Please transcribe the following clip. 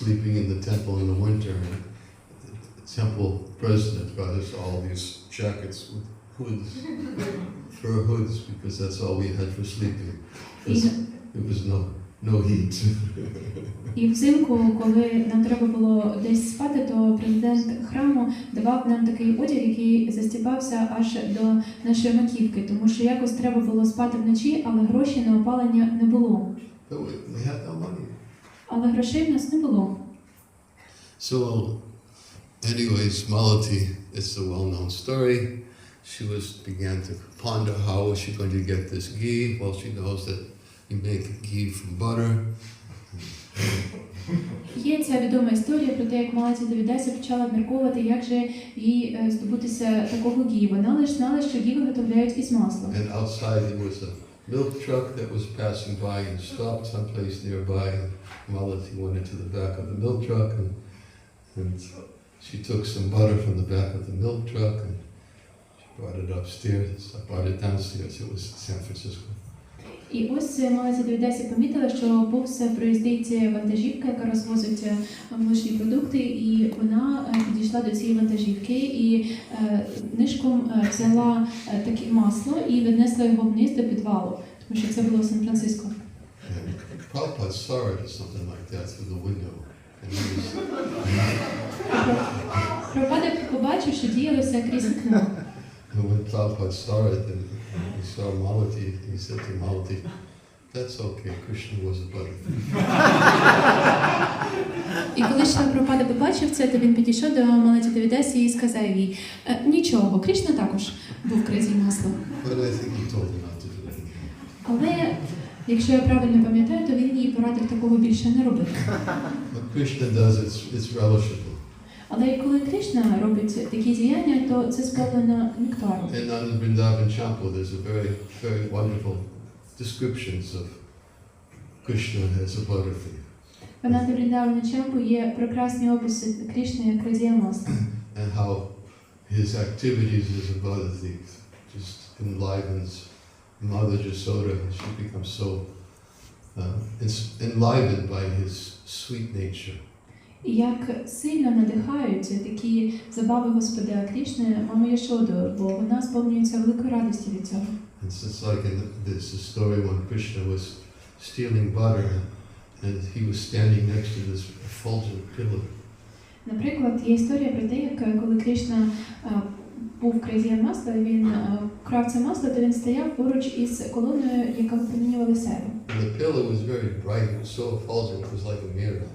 sleeping in the temple in the winter. And the temple president got us all these jackets with hoods, fur hoods, because that's all we had for sleeping. It was no no heat. І взимку, коли нам треба було десь спати, то президент храму давав нам такий одяг, який застібався аж до нашої маківки, тому що якось треба було спати вночі, але грошей на опалення не було. But we, we had no money. Але грошей в нас не було. So, anyways, Malati, it's a well-known story. She was began to ponder how was she going to get this ghee. Well, she knows that you make ghee from butter. Є ця відома історія про те, як Малаті Давідеся почала обмірковувати, як же їй е, здобутися такого гі. Вона лише знала, що гі виготовляють із масла. And outside there was a milk truck that was passing by and stopped someplace nearby. Malati went into the back of the milk truck and, and she took some butter from the back of the milk truck and she brought it upstairs. I brought it downstairs. It was San Francisco. І ось Малаті Давідесі помітила, що повз проїздить вантажівка, яка розвозить е, молочні продукти, і вона е, підійшла до цієї вантажівки і е, нишком е, взяла е, таке масло і віднесла його вниз до підвалу, тому що це було в Сан-Франциско. And Prabhupada saw it or something like that through the window. And Пропадок побачив, що діялося крізь вікно. And when Prabhupada saw it, and he saw Malati, he said to Malati, that's okay, Krishna was a butterfly. І коли Шла Пропада побачив це, то він підійшов до Малаті Давідесі і сказав їй: «Е, нічого, Кришна також був кризі маслом. But I think he told her not to do it. Але якщо я правильно пам'ятаю, то він їй порадив такого більше не робити. What Krishna does, it's, it's relishable. Але коли Кришна робить такі діяння, то це сповнено нектаром. And on Vrindavan Champa, there's a very, very wonderful descriptions of Krishna as a butterfly. В Нанді Вріндавані Чемпу є прекрасні описи Кришни як кризія масла. and how his activities as a butterfly just enlivens Mother Jasoda. She becomes so uh, ins- enlivened by his sweet nature. І як сильно надихаються такі забави Господа Кришни маму Яшоду, бо вона сповнюється великою радості від цього. It's just like in this story when Krishna was stealing butter and he was standing next to this effulgent pillar. Наприклад, є історія про те, як е, коли Кришна е, був кразієм масла, він е, крав це масло, то він стояв поруч із колоною, яка випромінювала себе. The pillar was very bright, it was so effulgent, it was like a mirror.